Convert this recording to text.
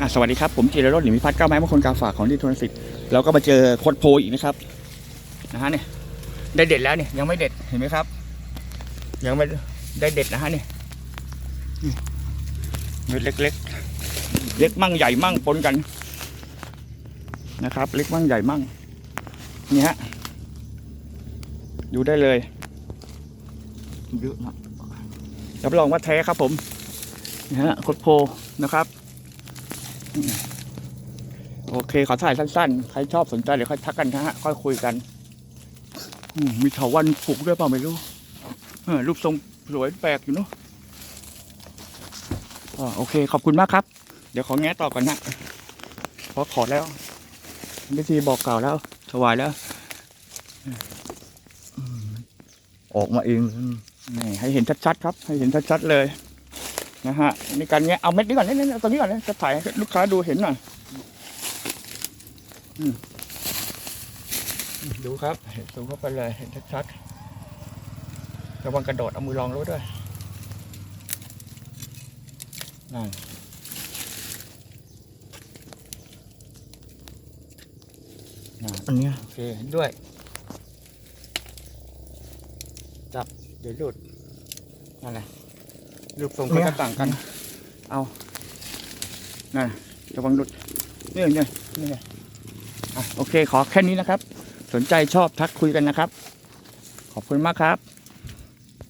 อะสวัสดีครับ ผมจิรโรจน์หลิมพิพัฒน์เก้าไม้มงคลกาฝากของที่ทนสิทธิ์เราก็มาเจอโคดโพอีกนะครับนะฮะเนี่ยได้เด็ดแล้วเนี่ยยังไม่เด็ดเห็นไหมครับ ยังไม่ได้เด็ดนะฮะเนี่ยนี่เม็ดเล็กๆเล็กมั่งใหญ่มั่งปนกันนะครับ เล็กมั่งใหญ่มั่งนี่ฮะดูได้เลยเยอะนะรับรองว่าแท้ครับผมนะฮะโคดโพนะครับ โอเคขอถ่ายสั้นๆ ใครชอบสนใจเดี๋ยวค่อยทักกันนะฮะ ค่อยคุยกันอืมมีเถาวันปลูกด้วยเปล่าไม่รู้เออรูปทรงสวยแปลกอยู่เนอะอ่าโอเค ขอบคุณมากครับ เดี๋ยวขอแงะต่อก่อนนะเพราะขอแล้วพิธีบอกกล่าวแล้ว ถวายแล้วอืมออกมาเองนี่ให้เห็นชัดๆครับ ให้เห็นชัดๆเลย นะฮะนี่การแงะเอาเม็ดนี้ก่อนนี่ๆๆตรงนี้ก่อนนะจะถ่ายให้ลูกค้าดูเห็นหน่อยดูครับเห็นซูมเข้าไปเลยเห็นชัดๆระวังกระโดดเอามือรองรู้ด้วยนั่นนั่นอันเนี้ยโอเคเห็นด้วย จับ เดี๋ยวหลุดนั่นแหละ รูปทรงก็จะต่างกัน เอานั่นระวังหลุดนี่นี่นี่อะโอเคขอแค่นี้นะครับ สนใจชอบทักคุยกันนะครับ ขอบคุณมากครับ